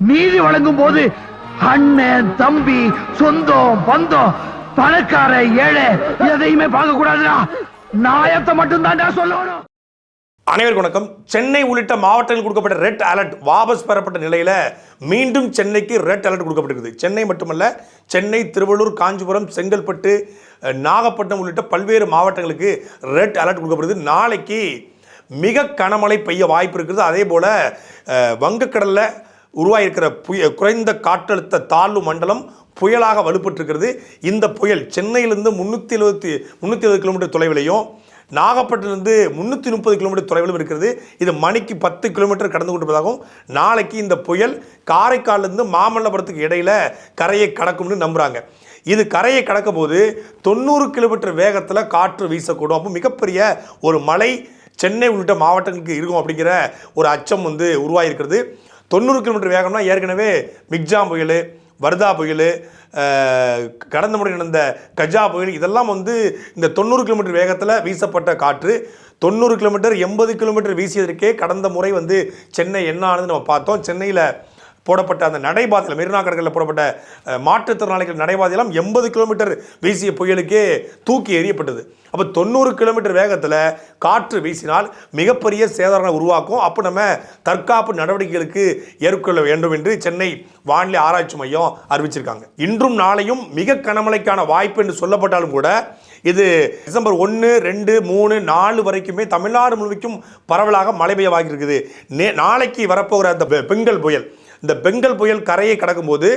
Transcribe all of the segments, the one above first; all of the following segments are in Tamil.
நீதி வழங்கும் போது அண்ணன் தம்பி சொந்தம் பந்தம் பணக்கார ஏழை எதையுமே பார்க்க கூடாதுடா நாயத்தை மட்டும் சொல்லணும். அனைவருக்கும் வணக்கம். சென்னை உள்ளிட்ட மாவட்டங்கள் கொடுக்கப்பட்ட ரெட் அலர்ட் வாபஸ் பெறப்பட்ட நிலையில மீண்டும் சென்னைக்கு ரெட் அலர்ட் கொடுக்கப்பட்டிருக்குது. சென்னை மட்டுமல்ல சென்னை திருவள்ளூர் காஞ்சிபுரம் செங்கல்பட்டு நாகப்பட்டினம் உள்ளிட்ட பல்வேறு மாவட்டங்களுக்கு ரெட் அலர்ட் கொடுக்கப்படுது. நாளைக்கு மிக கனமழை பெய்ய வாய்ப்பு இருக்குது. அதே போல் வங்கக்கடலில் உருவாகியிருக்கிற புய குறைந்த காற்றழுத்த தாழ்வு மண்டலம் புயலாக வலுப்பட்டிருக்கிறது இந்த புயல் சென்னையிலிருந்து முந்நூற்றி எழுபத்தி முந்நூற்றி எழுபது கிலோமீட்டர் தொலைவிலையும் நாகப்பட்டினத்திலிருந்து முந்நூற்றி முப்பது கிலோமீட்டர் தொலைவிலும் இருக்கிறது இது மணிக்கு பத்து கிலோமீட்டர் கடந்து கொண்டிருப்பதாகவும் நாளைக்கு இந்த புயல் காரைக்காலிலிருந்து மாமல்லபுரத்துக்கு இடையில் கரையை கடக்கும்னு நம்புகிறாங்க இது கரையை கடக்கும் போது தொண்ணூறு கிலோமீட்டர் வேகத்தில் காற்று வீசக்கூடும். அப்போ மிகப்பெரிய ஒரு மலை சென்னை உள்ளிட்ட மாவட்டங்களுக்கு இருக்கும் அப்படிங்கிற ஒரு அச்சம் வந்து உருவாகிருக்கிறது தொண்ணூறு கிலோமீட்டர் வேகம்னா ஏற்கனவே மிக்ஜாம் புயல் வர்தா புயல் கடந்த முறை நடந்த கஜா புயல் இதெல்லாம் வந்து இந்த தொண்ணூறு கிலோமீட்டர் வேகத்தில் வீசப்பட்ட காற்று. தொண்ணூறு கிலோமீட்டர் எண்பது கிலோமீட்டர் வீசியதற்கே கடந்த முறை வந்து சென்னை என்ன ஆனதுன்னு நம்ம பார்த்தோம். சென்னையில் போடப்பட்ட அந்த நடைபாதையில் மெரினா கடற்கரையில் போடப்பட்ட மாற்றுத்திறனாளிகள் நடைபாதையெல்லாம் எண்பது கிலோமீட்டர் வீசிய புயலுக்கே தூக்கி எறியப்பட்டது. அப்போ தொண்ணூறு கிலோமீட்டர் வேகத்தில் காற்று வீசினால் மிகப்பெரிய சேதாரணம் உருவாக்கும். அப்போ நம்ம தற்காப்பு நடவடிக்கைகளுக்கு ஏற்கொள்ள வேண்டும் என்று சென்னை வானிலை ஆராய்ச்சி மையம் அறிவிச்சிருக்காங்க. இன்றும் நாளையும் மிக கனமழைக்கான வாய்ப்பு என்று சொல்லப்பட்டாலும் கூட இது டிசம்பர் ஒன்று ரெண்டு மூணு நாலு வரைக்குமே தமிழ்நாடு முழுமைக்கும் பரவலாக மழை பெய்ய வாய்ப்பு இருக்குது. நே நாளைக்கு வரப்போகிற அந்த பெ- பெங்கல் புயல் இந்த பெங்கல் புயல் கரையை கடக்கும்போது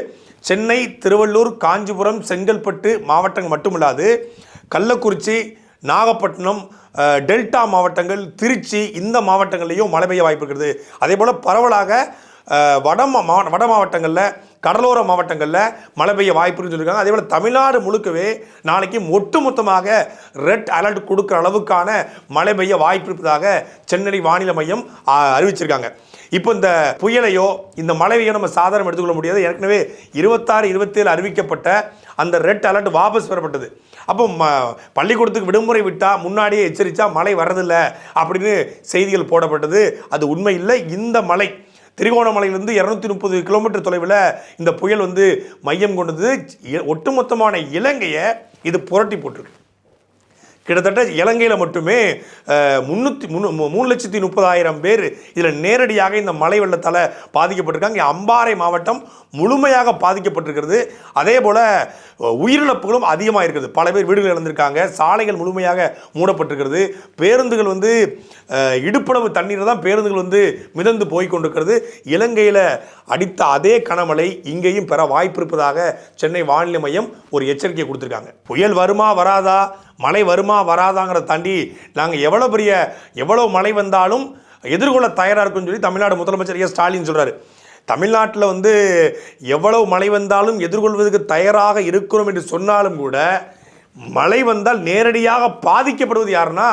சென்னை திருவள்ளூர் காஞ்சிபுரம் செங்கல்பட்டு மாவட்டங்கள் மட்டுமில்லாது கள்ளக்குறிச்சி நாகப்பட்டினம் டெல்டா மாவட்டங்கள் திருச்சி இந்த மாவட்டங்கள்லேயும் மழை பெய்ய வாய்ப்பு இருக்கிறது அதே போல் பரவலாக வட மா மா- வட மாவட்டங்களில் கடலோர மாவட்டங்களில் மழை பெய்ய வாய்ப்பு இருக்குன்னு சொல்லியிருக்காங்க அதே போல் தமிழ்நாடு முழுக்கவே நாளைக்கு ஒட்டுமொத்தமாக ரெட் அலர்ட் கொடுக்குற அளவுக்கான மழை பெய்ய வாய்ப்பு இருப்பதாக சென்னை வானிலை மையம் அறிவிச்சிருக்காங்க. இப்போ இந்த புயலையோ இந்த மழையோ நம்ம சாதாரணம் எடுத்துக்கொள்ள முடியாது. ஏற்கனவே இருபத்தாறு இருபத்தேழு அறிவிக்கப்பட்ட அந்த ரெட் அலர்ட் வாபஸ் பெறப்பட்டது. அப்போ ம பள்ளிக்கூடத்துக்கு விடுமுறை விட்டால் முன்னாடியே எச்சரித்தா மழை வர்றதில்லை அப்படின்னு செய்திகள் போடப்பட்டது. அது உண்மை இல்லை. இந்த மழை திருகோணமலையிலிருந்து இரநூத்தி முப்பது கிலோமீட்டர் தொலைவில் இந்த புயல் வந்து மையம் கொண்டது. ஒட்டுமொத்தமான இலங்கையை இது புரட்டி போட்டிருக்கு. கிட்டத்தட்ட இலங்கையில் மட்டுமே முந்நூற்றி மூணு லட்சத்தி முப்பதாயிரம் பேர் இதில் நேரடியாக இந்த மழை வெள்ளத்தால் பாதிக்கப்பட்டிருக்காங்க. அம்பாறை மாவட்டம் முழுமையாக பாதிக்கப்பட்டிருக்கிறது. அதே போல் உயிரிழப்புகளும் அதிகமாக இருக்குது. பல பேர் வீடுகள் இழந்திருக்காங்க. சாலைகள் முழுமையாக மூடப்பட்டிருக்கிறது. பேருந்துகள் வந்து இடுப்பளவு தண்ணீர் தான் பேருந்துகள் வந்து மிதந்து போய் கொண்டிருக்கிறது இலங்கையில் அடித்த அதே கனமழை இங்கேயும் பெற வாய்ப்பு இருப்பதாக சென்னை வானிலை மையம் ஒரு எச்சரிக்கை கொடுத்துருக்காங்க. புயல் வருமா வராதா? மழை வருமா வராதாங்கிறத தாண்டி நாங்கள் எவ்வளோ பெரிய எவ்வளோ மழை வந்தாலும் எதிர்கொள்ள தயாராக இருக்குன்னு சொல்லி தமிழ்நாடு முதலமைச்சர் ஏ. ஸ்டாலின் சொல்கிறார் தமிழ்நாட்டில் வந்து எவ்வளவு மழை வந்தாலும் எதிர்கொள்வதற்கு தயாராக இருக்கிறோம் என்று சொன்னாலும் கூட மழை வந்தால் நேரடியாக பாதிக்கப்படுவது யாருன்னா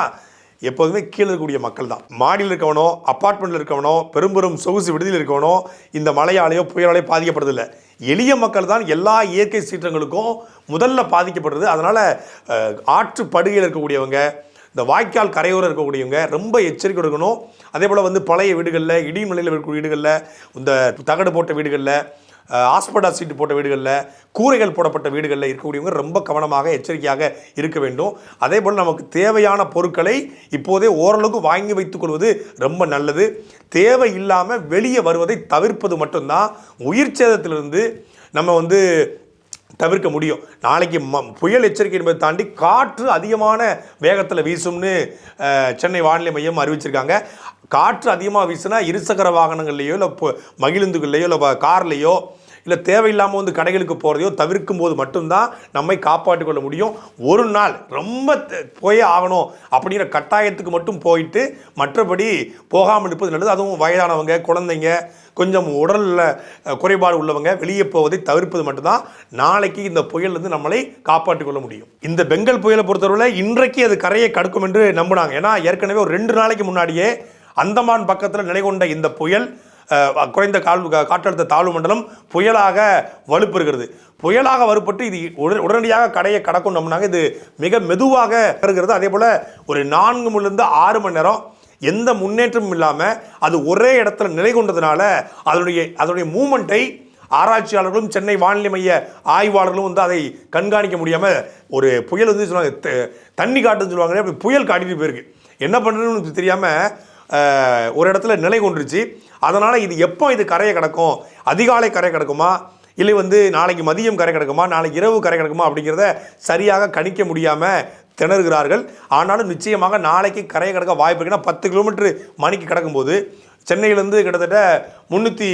எப்போதுமே கீழே இருக்கக்கூடிய மக்கள் தான் மாடியில் இருக்கவனோ அப்பார்ட்மெண்ட்டில் இருக்கவனோ பெரும்பெரும் சொகுசு விடுதியில் இருக்கவனோ இந்த மழையாலேயோ புயலாலேயோ பாதிக்கப்படுறதில்லை எளிய மக்கள் தான் எல்லா இயற்கை சீற்றங்களுக்கும் முதல்ல பாதிக்கப்படுறது. அதனால் ஆற்று படுகையில் இருக்கக்கூடியவங்க இந்த வாய்க்கால் கரையோரம் இருக்கக்கூடியவங்க ரொம்ப எச்சரிக்கை எடுக்கணும் அதே போல் வந்து பழைய வீடுகளில் இடி நிலையில் இருக்கக்கூடிய வீடுகளில் இந்த தகடு போட்ட வீடுகளில் ஆஸ்படா சீட்டு போட்ட வீடுகளில் கூரைகள் போடப்பட்ட வீடுகளில் இருக்கக்கூடியவங்க ரொம்ப கவனமாக எச்சரிக்கையாக இருக்க வேண்டும். அதே போல் நமக்கு தேவையான பொருட்களை இப்போதே ஓரளவுக்கு வாங்கி வைத்துக் கொள்வது ரொம்ப நல்லது. தேவை இல்லாமல் வெளியே வருவதை தவிர்ப்பது மட்டும்தான் உயிர் சேதத்திலிருந்து நம்ம வந்து தவிர்க்க முடியும். நாளைக்கு ம புயல் எச்சரிக்கை என்பதை தாண்டி காற்று அதிகமான வேகத்தில் வீசும்னு சென்னை வானிலை மையம் அறிவிச்சிருக்காங்க. காற்று அதிகமாக வீசுனா இருசக்கர வாகனங்கள்லையோ இல்லை மகிழுந்துகள்லையோ இல்லை கார்லேயோ இல்லை தேவையில்லாமல் வந்து கடைகளுக்கு போகிறதையோ தவிர்க்கும் போது மட்டும்தான் நம்மை காப்பாற்றி கொள்ள முடியும். ஒரு நாள் ரொம்ப போயே ஆகணும் அப்படிங்கிற கட்டாயத்துக்கு மட்டும் போயிட்டு மற்றபடி போகாமல் இருப்பது நல்லது. அதுவும் வயதானவங்க குழந்தைங்க கொஞ்சம் உடலில் குறைபாடு உள்ளவங்க வெளியே போவதை தவிர்ப்பது மட்டும்தான் நாளைக்கு இந்த புயலிருந்து நம்மளை காப்பாற்றிக் கொள்ள முடியும். இந்த பெங்கல் புயலை பொறுத்தவரை இன்றைக்கு அது கரையை கடுக்கும் என்று நம்பினாங்க. ஏன்னா ஏற்கனவே ஒரு ரெண்டு நாளைக்கு முன்னாடியே அந்தமான் பக்கத்தில் நிலை கொண்ட இந்த புயல் குறைந்த கால் காற்றழுத்த தாழ்வு மண்டலம் புயலாக வலுப்பெறுகிறது. புயலாக வலுப்பட்டு இது உடனடியாக கடையை கடக்கும் இது மிக மெதுவாக வருகிறது. அதே போல் ஒரு நான்கு மணிலிருந்து ஆறு மணி நேரம் எந்த முன்னேற்றமும் இல்லாமல் அது ஒரே இடத்துல நிலை கொண்டதுனால அதனுடைய அதனுடைய மூமெண்ட்டை ஆராய்ச்சியாளர்களும் சென்னை வானிலை மைய ஆய்வாளர்களும் வந்து அதை கண்காணிக்க முடியாமல் ஒரு புயல் வந்து சொல்லுவாங்க த- தண்ணி காட்டுன்னு சொல்லுவாங்க அப்படி புயல் காட்டிட்டு போயிருக்கு. என்ன பண்ணுறதுன்னு தெரியாமல் ஒரு இடத்துல நிலை கொண்டுருச்சு. அதனால் இது எப்போ இது கரையை கிடக்கும்? அதிகாலை கரை கிடக்குமா? இல்லை வந்து நாளைக்கு மதியம் கரை கிடக்குமா? நாளைக்கு இரவு கரை கிடக்குமா? அப்படிங்கிறத சரியாக கணிக்க முடியாமல் திணறுகிறார்கள். ஆனாலும் நிச்சயமாக நாளைக்கு கரையை கிடக்க வாய்ப்பு இருக்குன்னா பத்து கிலோமீட்டர் மணிக்கு கிடக்கும்போது சென்னையிலேருந்து கிட்டத்தட்ட முந்நூற்றி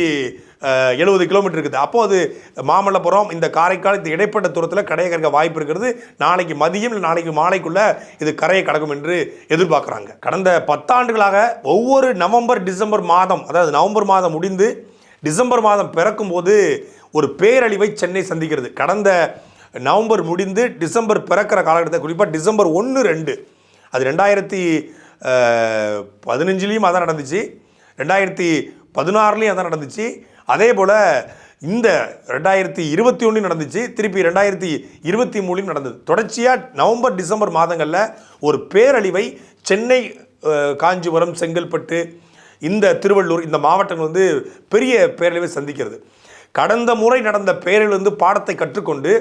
எழுபது கிலோமீட்டர் இருக்குது. அப்போது அது மாமல்லபுரம் இந்த காரைக்கால் இந்த இடைப்பட்ட தூரத்தில் கரையை கடக்க வாய்ப்பு இருக்கிறது நாளைக்கு மதியம் இல்லை நாளைக்கு மாலைக்குள்ளே இது கரையை கடக்கும் என்று எதிர்பார்க்குறாங்க. கடந்த பத்தாண்டுகளாக ஒவ்வொரு நவம்பர் டிசம்பர் மாதம் அதாவது நவம்பர் மாதம் முடிந்து டிசம்பர் மாதம் பிறக்கும்போது ஒரு பேரழிவை சென்னை சந்திக்கிறது. கடந்த நவம்பர் முடிந்து டிசம்பர் பிறக்கிற காலகட்டத்தை குறிப்பாக டிசம்பர் ஒன்று ரெண்டு. அது ரெண்டாயிரத்தி பதினஞ்சுலேயும் அதான் நடந்துச்சு. ரெண்டாயிரத்தி பதினாறுலேயும் அதான் நடந்துச்சு. அதே போல் இந்த ரெண்டாயிரத்தி இருபத்தி ஒன்றுலையும் நடந்துச்சு திருப்பி ரெண்டாயிரத்தி இருபத்தி மூணுலையும் நடந்தது. தொடர்ச்சியாக நவம்பர் டிசம்பர் மாதங்களில் ஒரு பேரழிவை சென்னை காஞ்சிபுரம் செங்கல்பட்டு இந்த திருவள்ளூர் இந்த மாவட்டங்கள் வந்து பெரிய பேரழிவை சந்திக்கிறது. கடந்த முறை நடந்த பேரில் வந்து பாடத்தை கற்றுக்கொண்டு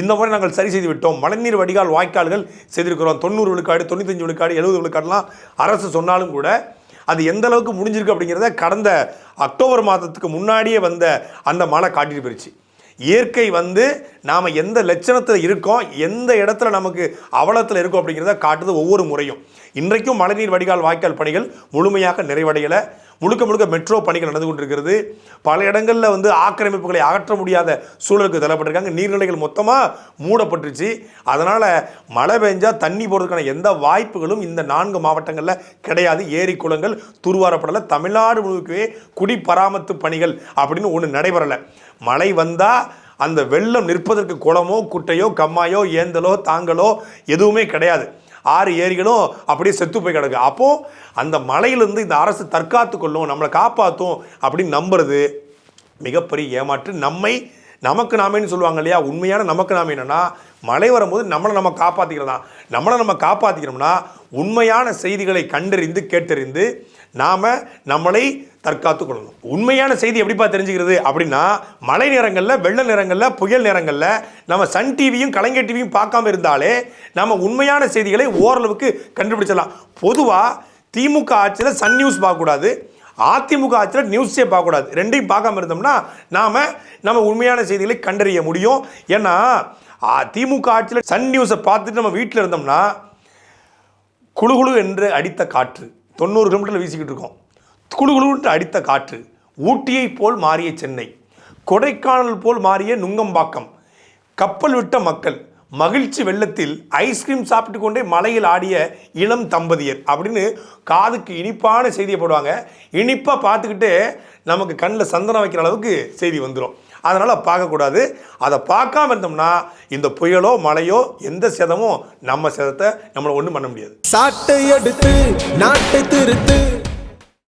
இந்த முறை நாங்கள் சரி செய்து விட்டோம். மழைநீர் வடிகால் வாய்க்கால்கள் செய்திருக்கிறோம். தொண்ணூறு விழுக்காடு தொண்ணூத்தஞ்சு விழுக்காடு எழுபது விழுக்காடுலாம் அரசு சொன்னாலும் கூட அது எந்த அளவுக்கு முடிஞ்சிருக்கு அப்படிங்கிறத கடந்த அக்டோபர் மாதத்துக்கு முன்னாடியே வந்த அந்த மழை காட்டிட்டு போயிடுச்சு இயற்கை வந்து நாம் எந்த லட்சணத்தில் இருக்கோம் எந்த இடத்துல நமக்கு அவலத்தில் இருக்கோம் அப்படிங்கிறத காட்டுது ஒவ்வொரு முறையும். இன்றைக்கும் மழைநீர் வடிகால் வாய்க்கால் பணிகள் முழுமையாக நிறைவடையலை. முழுக்க முழுக்க மெட்ரோ பணிகள் நடந்து கொண்டிருக்கிறது. பல இடங்களில் வந்து ஆக்கிரமிப்புகளை அகற்ற முடியாத சூழலுக்கு தள்ளப்பட்டிருக்காங்க. நீர்நிலைகள் மொத்தமாக மூடப்பட்டுருச்சு. அதனால் மழை பெஞ்சால் தண்ணி போகிறதுக்கான எந்த வாய்ப்புகளும் இந்த நான்கு மாவட்டங்களில் கிடையாது. ஏரி குளங்கள் துருவாரப்படலை தமிழ்நாடு முழுக்கவே குடிபராமத்து பணிகள் அப்படின்னு ஒன்று நடைபெறலை. மழை வந்தால் அந்த வெள்ளம் நிற்பதற்கு குளமோ குட்டையோ கம்மாயோ ஏந்தலோ தாங்கலோ எதுவுமே கிடையாது. ஆறு ஏரிகளும் அப்படியே செத்து போய் கிடக்கு. அப்போது அந்த மலையிலேருந்து இந்த அரசு தற்காத்து கொள்ளும் நம்மளை காப்பாற்றும் அப்படின்னு நம்புறது மிகப்பெரிய ஏமாற்று. நம்மை நமக்கு நாமேன்னு சொல்லுவாங்க இல்லையா? உண்மையான நமக்கு நாம என்னென்னா மழை வரும்போது நம்மளை நம்ம காப்பாற்றிக்கிறதா நம்மளை நம்ம காப்பாற்றிக்கிறோம்னா உண்மையான செய்திகளை கண்டறிந்து கேட்டறிந்து நாம் நம்மளை தற்காத்து கொள்ளணும் உண்மையான செய்தி எப்படிப்பா தெரிஞ்சுக்கிறது அப்படின்னா மழை நேரங்களில் வெள்ள நேரங்களில் புயல் நேரங்களில் நம்ம சன் டிவியும் கலைஞர் டிவியும் பார்க்காம இருந்தாலே நம்ம உண்மையான செய்திகளை ஓரளவுக்கு கண்டுபிடிச்சிடலாம். பொதுவாக திமுக ஆட்சியில் சன் நியூஸ் பார்க்கக்கூடாது. அதிமுக ஆட்சியில் நியூஸே பார்க்கக்கூடாது. ரெண்டையும் பார்க்காம இருந்தோம்னா நாம் நம்ம உண்மையான செய்திகளை கண்டறிய முடியும். ஏன்னா திமுக ஆட்சியில் சன் நியூஸை பார்த்துட்டு நம்ம வீட்டில் இருந்தோம்னா குளுகுளு என்று அடித்த காற்று. தொண்ணூறு கிலோமீட்டரில் வீசிக்கிட்டு இருக்கோம். குளுகுளு அடித்த காற்று. ஊட்டியை போல் மாறிய சென்னை. கொடைக்கானல் போல் மாறிய நுங்கம்பாக்கம். கப்பல் விட்ட மக்கள் மகிழ்ச்சி வெள்ளத்தில் ஐஸ்கிரீம் சாப்பிட்டு கொண்டே மலையில் ஆடிய இளம் தம்பதியர் அப்படின்னு காதுக்கு இனிப்பான செய்தியை போடுவாங்க. இனிப்பாக பார்த்துக்கிட்டே நமக்கு கண்ணில் சந்தனம் வைக்கிற அளவுக்கு செய்தி வந்துடும் அதனால் பார்க்கக்கூடாது. அதை பார்க்காம இருந்தோம்னா இந்த புயலோ மழையோ எந்த சேதமும் நம்ம சேதத்தை நம்மளை ஒன்றும் பண்ண முடியாது. சாட்டை எடுத்து நாட்டை திருத்து.